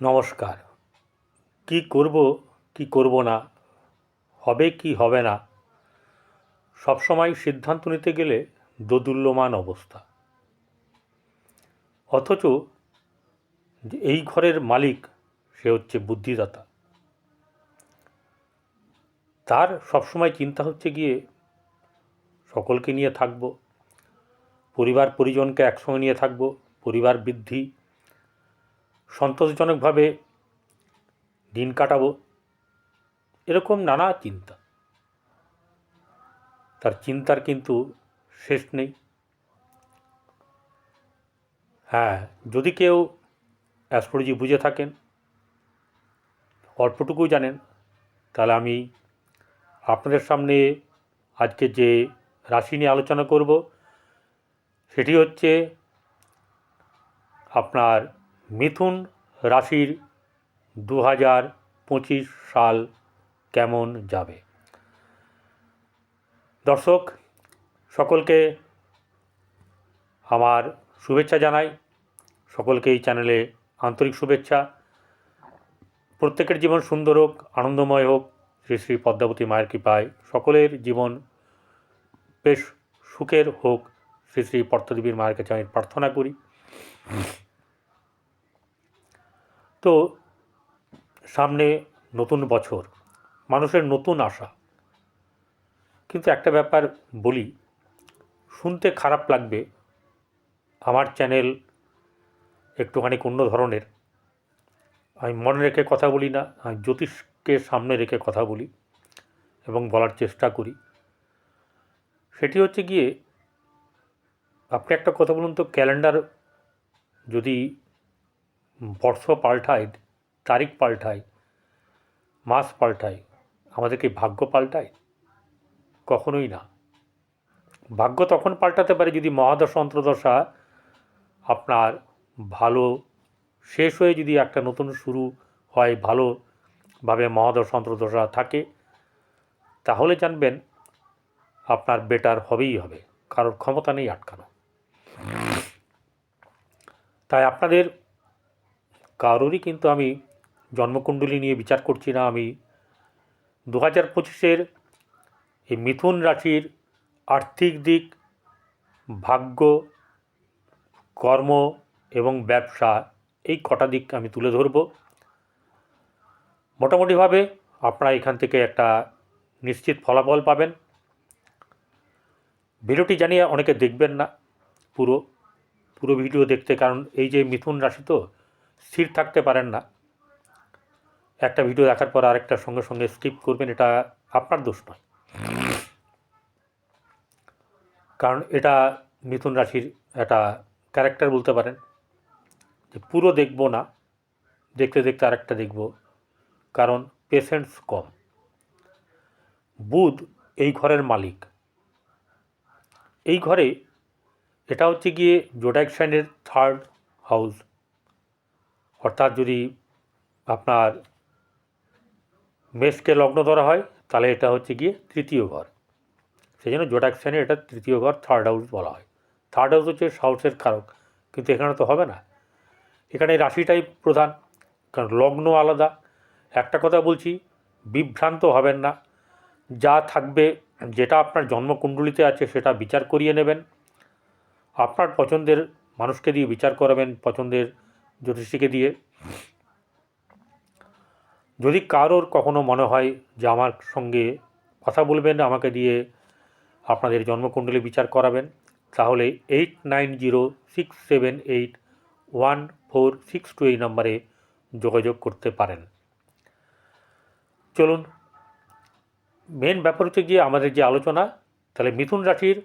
নমস্কার। কি করব কি করব না, হবে কি হবে না, সবসময় সিদ্ধান্ত নিতে গেলে দোদুল্যমান অবস্থা। অথচ এই ঘরের মালিক, সে হচ্ছে বুদ্ধিদাতা। তার সবসময় চিন্তা হচ্ছে গিয়ে, সকলকে নিয়ে থাকব পরিবার পরিজনকে একসঙ্গে নিয়ে থাকব, পরিবার বৃদ্ধি সন্তোষজনকভাবে দিন কাটাবো, এরকম নানা চিন্তা। তার চিন্তার কিন্তু শেষ নেই। হ্যাঁ যদি কেউ অ্যাস্ট্রোলজি বুঝে থাকেন, অল্পটুকু জানেন, তাহলে আমি আপনাদের সামনে আজকে যে রাশি নিয়ে আলোচনা করব, সেটি হচ্ছে আপনার মিথুন রাশির দু হাজার পঁচিশ সাল কেমন যাবে? দর্শক, সকলকে আমার শুভেচ্ছা জানাই। সকলকে এই চ্যানেলে আন্তরিক শুভেচ্ছা। প্রত্যেকের জীবন সুন্দর হোক, আনন্দময় হোক। শ্রী শ্রী পদ্মাবতী মায়ের কৃপায় সকলের জীবন বেশ সুখের হোক। শ্রী শ্রী পর্তদেবীর মায়ের কাছে আমি প্রার্থনা করি। তো সামনে নতুন বছর, মানুষের নতুন আশা। কিন্তু একটা ব্যাপার বলি, শুনতে খারাপ লাগবে আমার চ্যানেল একটুখানি অন্য ধরনের। আমি মনে রেখে কথা বলি না, আমি জ্যোতিষকে সামনে রেখে কথা বলি এবং বলার চেষ্টা করি। সেটি হচ্ছে গিয়ে, আপনি একটা কথা বলুন তো, ক্যালেন্ডার যদি বর্ষ পাল্টায়, তারিখ পাল্টায়, মাস পাল্টায়, আমাদের কি ভাগ্য পাল্টায়? কখনোই না। ভাগ্য তখন পাল্টাতে পারে যদি মহাদশা অন্তর্দশা আপনার ভালো শেষ হয়ে যদি একটা নতুন শুরু হয় ভালোভাবে মহাদশা অন্তর্দশা থাকে, তাহলে জানবেন আপনার বেটার হবেই হবে, কারোর ক্ষমতা নেই আটকানো। তাই আপনাদের কারোরই কিন্তু আমি জন্মকুণ্ডলী নিয়ে বিচার করছি না। আমি দু হাজার পঁচিশের এই মিথুন রাশির আর্থিক দিক, ভাগ্য, কর্ম এবং ব্যবসা এই কটা দিক আমি তুলে ধরব। মোটামুটিভাবে আপনারা এখান থেকে একটা নিশ্চিত ফলাফল পাবেন। ভিডিওটি জানিয়ে অনেকে দেখবেন না পুরো পুরো ভিডিও দেখতে, কারণ এই যে মিথুন রাশি তো স্থির থাকতে পারেন না। একটা ভিডিও দেখার পর আরেকটার সঙ্গে সঙ্গে স্কিপ করবেন, এটা আপনার দোষ নয়। কারণ এটা মিথুন রাশির একটা ক্যারেক্টার বলতে পারেন। যে পুরো দেখব না, দেখতে দেখতে আরেকটা দেখব, কারণ পেশেন্টস কম। বুধ এই ঘরের মালিক। এই ঘরে এটা হচ্ছে গিয়ে জোডাইক সাইনের থার্ড হাউস অর্থাৎ যদি আপনার মেষকে লগ্ন ধরা হয়, তাহলে এটা হচ্ছে গিয়ে তৃতীয় ঘর। সেই জন্য জোডাক সাইনের এটা তৃতীয় ঘর থার্ড হাউস বলা হয়। থার্ড হাউস হচ্ছে সাহসের কারক, কিন্তু এখানে তো হবে না। এখানে রাশিটাই প্রধান, কারণ লগ্ন আলাদা। একটা কথা বলছি, বিভ্রান্ত হবেন না। যা থাকবে, যেটা আপনার জন্মকুণ্ডলিতে আছে, সেটা বিচার করিয়ে নেবেন। আপনার পছন্দের মানুষকে দিয়ে বিচার করাবেন, পছন্দের জ্যোতিষীকে দিয়ে। যদি কারোর কখনো মনে হয় যে আমার সঙ্গে কথা বলবেন, আমাকে দিয়ে আপনাদের জন্মকুণ্ডলী বিচার করাবেন, তাহলে eight nine zero six seven eight one four six two এই নম্বরে যোগাযোগ করতে পারেন। চলুন মেন ব্যাপার হচ্ছে গিয়ে আমাদের যে আলোচনা, তাহলে মিথুন রাশির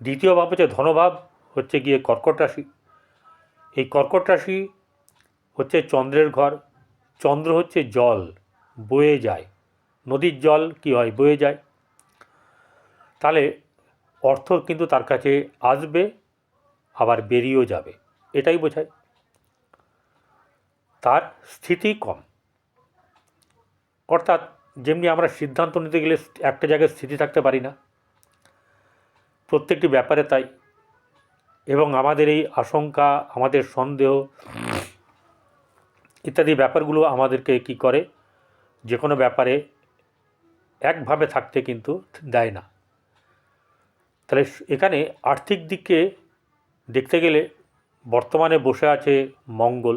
দ্বিতীয় ভাব হচ্ছে ধনভাব, হচ্ছে গিয়ে কর্কট রাশি। এই কর্কট রাশি হচ্ছে চন্দ্রের ঘর, চন্দ্র হচ্ছে জল, বয়ে যায়। নদীর জল কি হয়? বয়ে যায়। তাহলে অর্থ কিন্তু তার কাছে আসবে, আবার বেরিয়েও যাবে। এটাই বোঝায়। তার স্থিতি কম। অর্থাৎ যেমনি আমরা সিদ্ধান্ত নিতে গেলে একটা জায়গায় স্থিতি থাকতে পারি না। প্রত্যেকটি ব্যাপারে তাই এবং আমাদের এই আশঙ্কা, আমাদের সন্দেহ ইত্যাদি ব্যাপারগুলো আমাদেরকে কি করে? যে কোনো ব্যাপারে একভাবে থাকতে কিন্তু দেয় না। তাহলে এখানে আর্থিক দিকে দেখতে গেলে বর্তমানে বসে আছে মঙ্গল।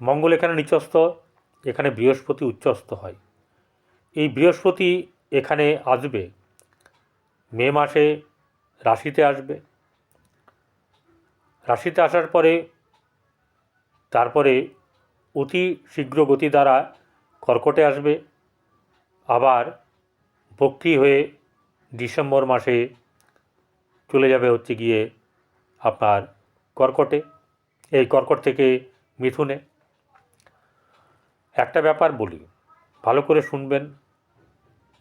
মঙ্গল এখানে নিচস্থ, এখানে বৃহস্পতি উচ্চস্থ হয়। এই বৃহস্পতি এখানে আসবে মে মাসে রাশিতে আসবে। রাশিতে আসার পরে তারপরে অতি শীঘ্র গতি দ্বারা কর্কটে আসবে। আবার বক্রি হয়ে ডিসেম্বর মাসে চলে যাবে হচ্ছে গিয়ে আপনার কর্কটে। এই কর্কট থেকে মিথুনে। একটা ব্যাপার বলি, ভালো করে শুনবেন।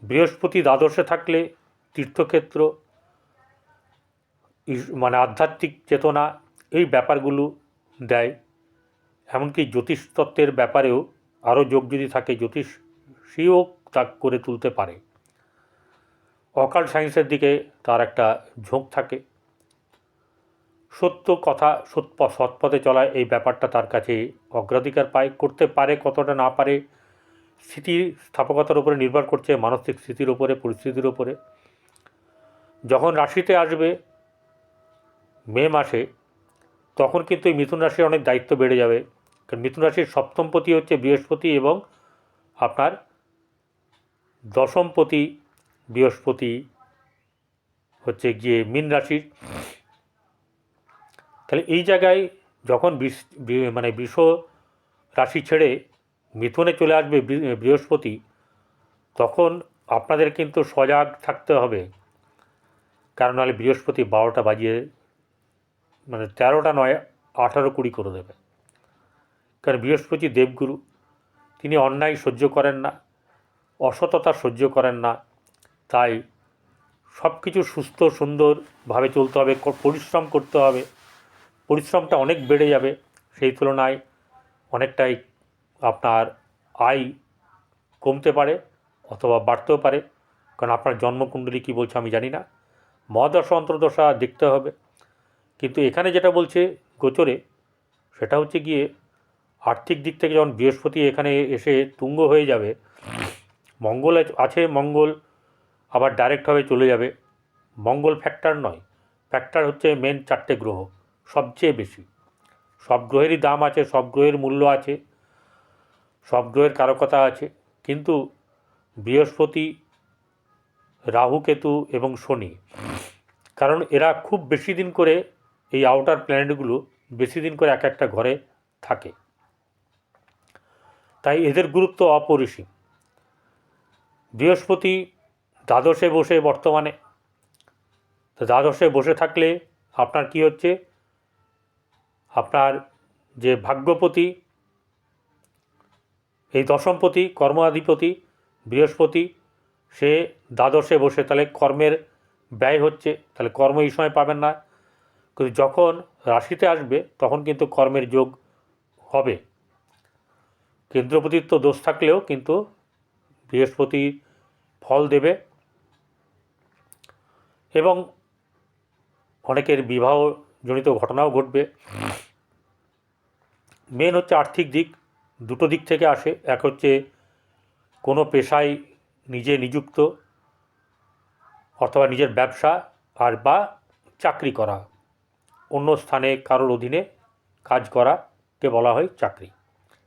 বৃহস্পতি দ্বাদশে থাকলে তীর্থক্ষেত্র মানে আধ্যাত্মিক চেতনা এই ব্যাপারগুলো দেয়। এমনকি জ্যোতিষতত্ত্বের ব্যাপারেও আরও যোগ যদি থাকে, জ্যোতিষ সেও তা করে তুলতে পারে। অকাল সায়েন্সের দিকে তার একটা ঝোঁক থাকে। সত্য কথা সৎপ সৎপথে চলা এই ব্যাপারটা তার কাছে অগ্রাধিকার পায়। করতে পারে, কতটা না পারে, স্থিতি স্থাপকতার উপরে নির্ভর করছে, মানসিক স্থিতির উপরে, পরিস্থিতির উপরে। যখন রাশিতে আসবে মে মাসে, তখন কিন্তু এই মিথুন রাশির অনেক দায়িত্ব বেড়ে যাবে। কারণ মিথুন রাশির সপ্তমপতি হচ্ছে বৃহস্পতি এবং আপনার দশমপতি বৃহস্পতি হচ্ছে গিয়ে মীন রাশির। তাহলে এই জায়গায় যখন মানে বৃষ রাশি ছেড়ে মিথুনে চলে আসবে বৃহস্পতি, তখন আপনাদের কিন্তু সজাগ থাকতে হবে। কারণ নাহলে বৃহস্পতি বারোটা বাজিয়ে মানে তেরোটা নয়, আঠারো কুড়ি করে দেবে। কারণ বৃহস্পতি দেবগুরু, তিনি অন্যায় সহ্য করেন না, অসততা সহ্য করেন না, তাই সব কিছু সুস্থ, সুন্দরভাবে চলতে হবে পরিশ্রম করতে হবে। পরিশ্রমটা অনেক বেড়ে যাবে, সেই তুলনায় অনেকটাই আপনার আয় কমতে পারে অথবা বাড়তেও পারে। কারণ আপনার জন্মকুণ্ডলী কী বলছে আমি জানি না। মহাদশা, অন্তর্দশা দেখতে হবে। কিন্তু এখানে যেটা বলছে গোচরে, সেটা হচ্ছে গিয়ে আর্থিক দিক থেকে যখন বৃহস্পতি এখানে এসে তুঙ্গ হয়ে যাবে, মঙ্গল আছ- মঙ্গল, আবার ডাইরেক্টভাবে চলে যাবে। মঙ্গল ফ্যাক্টর নয় ফ্যাক্টর হচ্ছে মেন চারটে গ্রহ, সবচেয়ে বেশি। সব গ্রহেরই দাম আছে, সব গ্রহের মূল্য আছে, সব গ্রহের কারকতা আছে, কিন্তু বৃহস্পতি, রাহু, কেতু এবং শনি, কারণ এরা খুব বেশি দিন করে এই আউটার প্ল্যানেটগুলো বেশি দিন করে এক একটা ঘরে থাকে। তাই এদের গুরুত্ব অপরিসীম। বৃহস্পতি দ্বাদশে বসে বর্তমানে। তো দ্বাদশে বসে থাকলে আপনার কি হচ্ছে? আপনার যে ভাগ্যপতি, এই দশমপতি কর্মাধিপতি, বৃহস্পতি, সে দ্বাদশে বসে তাহলে কর্মের ব্যয় হচ্ছে। তাহলে কর্ম এই সময় পাবেন না। কিন্তু যখন রাশিতে আসবে, তখন কিন্তু কর্মের যোগ হবে। কেন্দ্রপতির তো দোষ থাকলেও কিন্তু বৃহস্পতি ফল দেবে এবং অনেকের বিবাহজনিত ঘটনাও ঘটবে। মেন হচ্ছে আর্থিক দিক, দুটো দিক থেকে আসে। এক হচ্ছে কোনো পেশায় নিজে নিযুক্ত অথবা নিজের ব্যবসা আর বা চাকরি করা। অন্য স্থানে কারোর অধীনে কাজ করাকে বলা হয় চাকরি।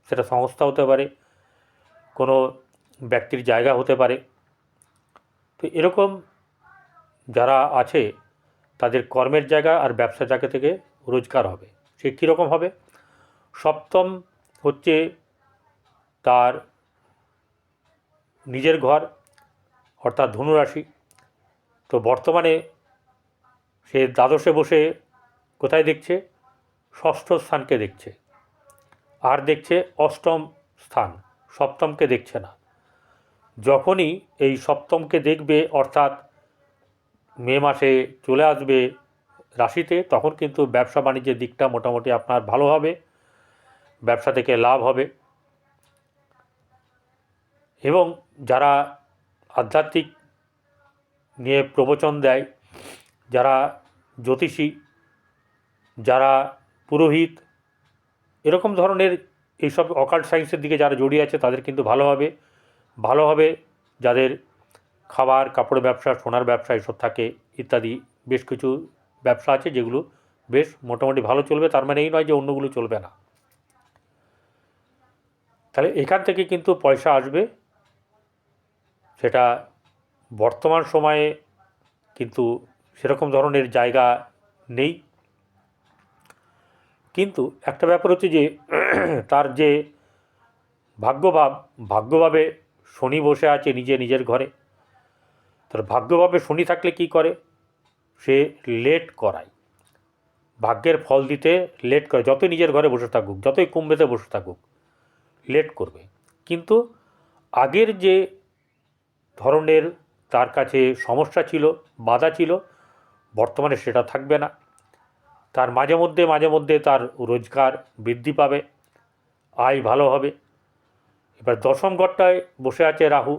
সেটা সংস্থা হতে পারে, কোনো ব্যক্তির জায়গা হতে পারে। তো এরকম যারা আছে, তাদের কর্মের জায়গা আর ব্যবসা জায়গা থেকে রোজগার হবে, সে কীরকম হবে? সপ্তম হচ্ছে তার নিজের ঘর, অর্থাৎ ধনুরাশি। তো বর্তমানে সে দ্বাদশে বসে কোথায় দেখছে? ষষ্ঠ স্থানকে দেখছে। আর দেখছে অষ্টম স্থান, সপ্তমকে দেখছে না। যখনই এই সপ্তমকে দেখবে, অর্থাৎ মে মাসে চলে আসবে রাশিতে, তখন কিন্তু ব্যবসা বাণিজ্যের দিকটা মোটামুটি আপনার ভালো হবে, ব্যবসা থেকে লাভ হবে। এবং যারা আধ্যাত্মিক নিয়ে প্রবচন দেয়, যারা জ্যোতিষী যারা পুরোহিত, এরকম ধরনের এইসব অকাল্ট সায়েন্সের দিকে যারা জড়িয়ে আছে, তাদের কিন্তু ভালো হবে। ভালো হবে যাদের খাবার, কাপড়ের ব্যবসা, সোনার ব্যবসা এসব থাকে ইত্যাদি বেশ কিছু ব্যবসা আছে যেগুলো বেশ মোটামুটি ভালো চলবে। তার মানে এই নয় যে অন্যগুলো চলবে না। তাহলে এখান থেকে কিন্তু পয়সা আসবে। সেটা বর্তমান সময়ে কিন্তু সেরকম ধরনের জায়গা নেই। কিন্তু একটা ব্যাপার হচ্ছে যে তার যে ভাগ্যভাব, ভাগ্যভাবে শনি বসে আছে নিজে নিজের ঘরে। তার ভাগ্যভাবে শনি থাকলে কি করে? সে লেট করায়। ভাগ্যের ফল দিতে লেট করে যতই নিজের ঘরে বসে থাকুক, যতই কুম্ভেতে বসে থাকুক লেট করবে। কিন্তু আগের যে ধরনের তার কাছে সমস্যা ছিল, বাধা ছিল, বর্তমানে সেটা থাকবে না। তার মাঝে মধ্যে মাঝে মধ্যে তার রোজগার বৃদ্ধি পাবে, আয় ভালো হবে। এবার দশম ঘরটায় বসে আছে রাহু।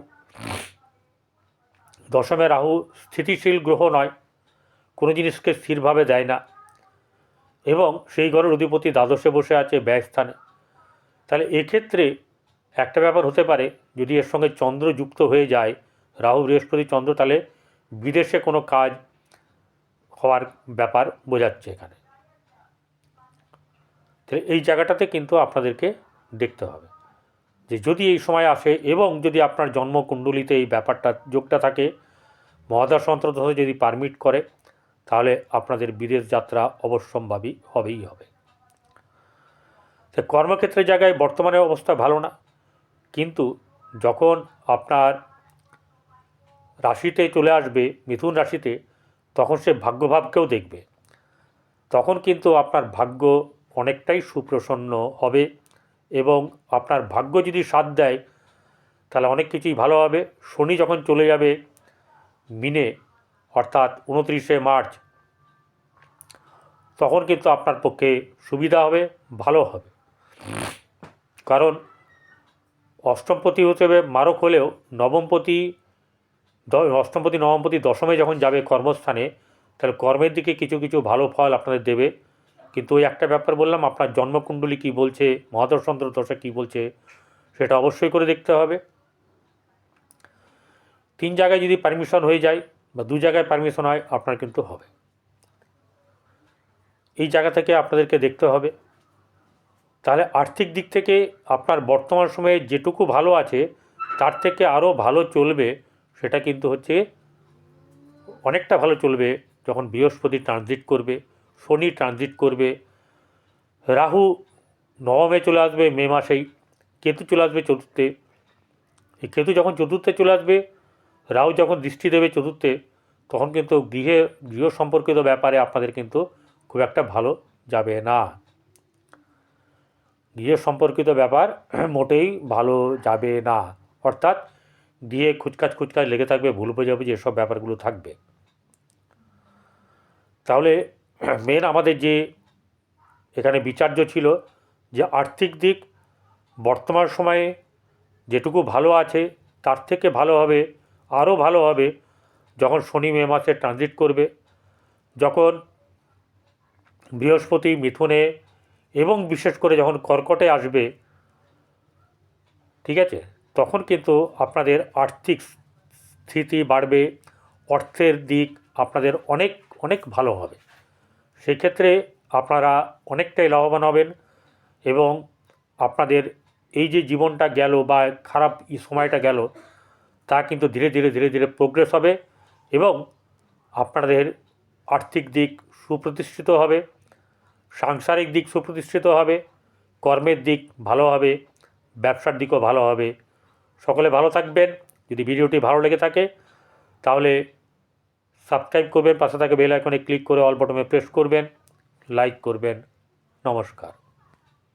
দশমে রাহু স্থিতিশীল গ্রহ নয়, কোনো জিনিসকে স্থিরভাবে দেয় না এবং সেই ঘরের অধিপতি দ্বাদশে বসে আছে ব্যয়স্থানে তাহলে এক্ষেত্রে একটা ব্যাপার হতে পারে, যদি এর সঙ্গে চন্দ্র যুক্ত হয়ে যায়, রাহু, বৃহস্পতি, চন্দ্র, তাহলে বিদেশে কোনো কাজ হওয়ার ব্যাপার বোঝাচ্ছে এখানে। তাহলে এই জায়গাটাতে কিন্তু আপনাদেরকে দেখতে হবে যে যদি এই সময় আসে এবং যদি আপনার জন্মকুণ্ডলিতে এই ব্যাপারটা, যোগটা থাকে, মহাদশ অন্তর্দশ যদি পারমিট করে, তাহলে আপনাদের বিদেশ যাত্রা অবশ্যম্ভাবী হবেই হবে। তো কর্মক্ষেত্রের জায়গায় বর্তমানে অবস্থা ভালো না, কিন্তু যখন আপনার রাশিতে চলে আসবে, মিথুন রাশিতে, তখন সে ভাগ্যভাবকেও দেখবে। তখন কিন্তু আপনার ভাগ্য অনেকটাই সুপ্রসন্ন হবে এবং আপনার ভাগ্য যদি সাথ দেয়, তাহলে অনেক কিছুই ভালো হবে। শনি যখন চলে যাবে, মিনে, অর্থাৎ উনত্রিশে মার্চ, তখন কিন্তু আপনার পক্ষে সুবিধা হবে, ভালো হবে। কারণ অষ্টমপতি হতে হবে, মারক হলেও নবমপতি অষ্টমপতি, নবমপতি দশমে যখন যাবে কর্মস্থানে, তাহলে কর্মের দিকে কিছু কিছু ভালো ফল আপনাদের দেবে। কিন্তু ওই একটা ব্যাপার বললাম, আপনার জন্মকুণ্ডলী কী বলছে মহাদর্শন্ত্র দশা কী বলছে, সেটা অবশ্যই করে দেখতে হবে। তিন জায়গায় যদি পারমিশন হয়ে যায় বা দু জায়গায় পারমিশন হয়, আপনার কিন্তু হবে। এই জায়গা থেকে আপনাদেরকে দেখতে হবে। তাহলে আর্থিক দিক থেকে আপনার বর্তমান সময়ে যেটুকু ভালো আছে, তার থেকে আরও ভালো চলবে, সেটা কিন্তু হচ্ছে অনেকটা ভালো চলবে যখন বৃহস্পতি ট্রানজিট করবে। শনি ট্রানজিট করবে। রাহু নবমে চলে আসবে, মে মাসেই। কেতু চলে আসবে চতুর্থে। এই কেতু যখন চতুর্থে চলে আসবে, রাহু যখন দৃষ্টি দেবে চতুর্থে, তখন কিন্তু গৃহে, গৃহ সম্পর্কিত ব্যাপারে আপনাদের কিন্তু খুব একটা ভালো যাবে না। গৃহ সম্পর্কিত ব্যাপার মোটেই ভালো যাবে না। অর্থাৎ দিয়ে খুচকাচ খুচকাচ লেগে থাকবে, ভুল বোঝাবুঝি এসব ব্যাপারগুলো থাকবে। তাহলে মেন আমাদের যে এখানে বিচার্য ছিল, যে আর্থিক দিক বর্তমান সময়ে যেটুকু ভালো আছে, তার থেকে ভালো হবে, আরও ভালো হবে যখন শনি মে মাসে ট্রানজিট করবে। যখন বৃহস্পতি মিথুনে এবং বিশেষ করে যখন কর্কটে আসবে, ঠিক আছে? তখন কিন্তু আপনাদের আর্থিক স্থিতি বাড়বে, অর্থের দিক আপনাদের অনেক অনেক ভালো হবে। সেক্ষেত্রে আপনারা অনেকটাই লাভবান হবেন এবং আপনাদের এই যে জীবনটা গেল বা খারাপ সময়টা গেল, তা কিন্তু ধীরে ধীরে ধীরে ধীরে প্রোগ্রেস হবে এবং আপনাদের আর্থিক দিক সুপ্রতিষ্ঠিত হবে, সাংসারিক দিক সুপ্রতিষ্ঠিত হবে, কর্মের দিক ভালো হবে, ব্যবসার দিকও ভালো হবে। সকলে ভালো থাকবেন। যদি ভিডিওটি ভালো লেগে থাকে, তাহলে সাবস্ক্রাইব করবেন, পাশে থাকা বেল আইকনে ক্লিক করে অল বটমে প্রেস করবেন, লাইক করবেন। নমস্কার।